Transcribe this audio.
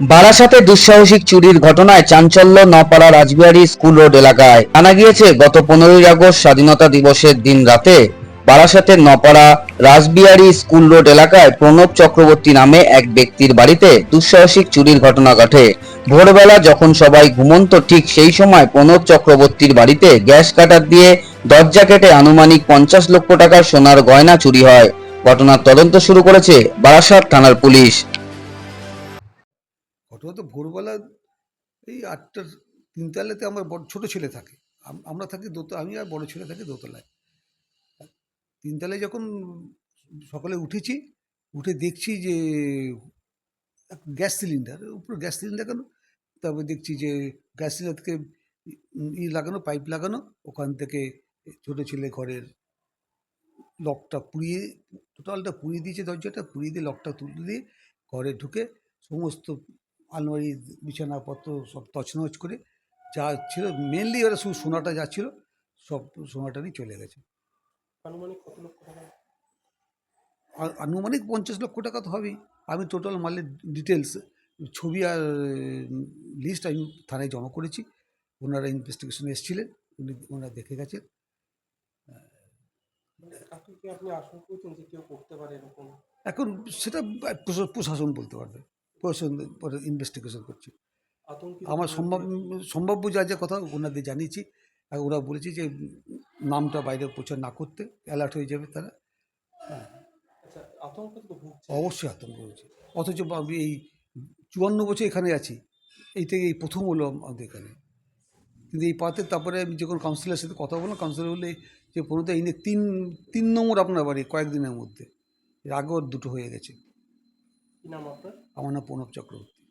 বারাসাতে দুঃসাহসিক চুরির ঘটনায় চাঞ্চল্য নপাড়া রাজবিহারী স্কুল রোড এলাকায়। জানা গিয়েছে, গত পনেরোই আগস্ট স্বাধীনতা দিবসের দিন রাতে বারাসাতের নপাড়া রাসবিহারী স্কুল রোড এলাকায় প্রণব চক্রবর্তী নামে এক ব্যক্তির বাড়িতে দুঃসাহসিক চুরির ঘটনা ঘটে। ভোরবেলা যখন সবাই ঘুমন্ত, ঠিক সেই সময় প্রণব চক্রবর্তীর বাড়িতে গ্যাস কাটার দিয়ে দরজা কেটে আনুমানিক পঞ্চাশ লক্ষ টাকার সোনার গয়না চুরি হয়। ঘটনার তদন্ত শুরু করেছে বারাসাত থানার পুলিশ। ঘটনা তো ভোরবেলা এই আটটার তিনতলাতে আমার বড়, ছোটো ছেলে থাকে। আমরা থাকি দোত, আমি আর বড় ছেলে থাকি দোতলায়। তিনতলায় যখন সকালে উঠেছি, উঠে দেখছি যে গ্যাস সিলিন্ডার, উপরে গ্যাস সিলিন্ডার কেন? তারপরে দেখছি যে গ্যাস সিলিন্ডার থেকে ই- ই লাগানো, পাইপ লাগানো, ওখান থেকে ছোটো ছেলে ঘরের লকটা পুড়িয়ে, টোটালটা পুড়িয়ে দিয়েছে, দরজাটা পুড়িয়ে দিয়ে লকটা তুলে দিয়ে ঘরে ঢুকে সমস্ত আলমারি বিছানাপত্র সব তছনছ করে যা ছিল মেনলি ওরা শুধু সোনাটা যা ছিল সব সোনাটা নিয়ে চলে গেছে। আনুমানিক কত লক্ষ টাকা? আর আনুমানিক পঞ্চাশ লক্ষ টাকা তো হবেই। আমি টোটাল মালের ডিটেলস ছবি আর লিস্ট আমি থানায় জমা করেছি। ওনারা ইনভেস্টিগেশন এসেছিলেন উনি ওনারা দেখে গেছেন। মানে এখন সেটা প্রশা- প্রশাসন বলতে পারবে। ইনভেস্টিগেশন করছে। আমার সম্ভব সম্ভাব্য যা যা কথা ওনাদের জানিয়েছি। আর ওরা বলেছে যে নামটা বাইরে প্রচার না করতে অ্যালার্ট হয়ে যাবে তারা। আচ্ছা তো ভুগছে। অবশ্যই আতঙ্ক হয়েছে অথচ আমি এই চুয়ান্ন বছর এখানে আছি। এই থেকে এই প্রথম হলো আমাদের এখানে। কিন্তু এই পাতে তারপরে আমি যখন কাউন্সিলের সাথে কথা বললাম কাউন্সিলর বললে যে পনেরো এই নিয়ে তিন তিন নম্বর আপনার বাড়ি কয়েকদিনের মধ্যে। এর আগেও দুটো হয়ে গেছে। কি নাম আপনার? আমার নাম প্রণব চক্রবর্তী।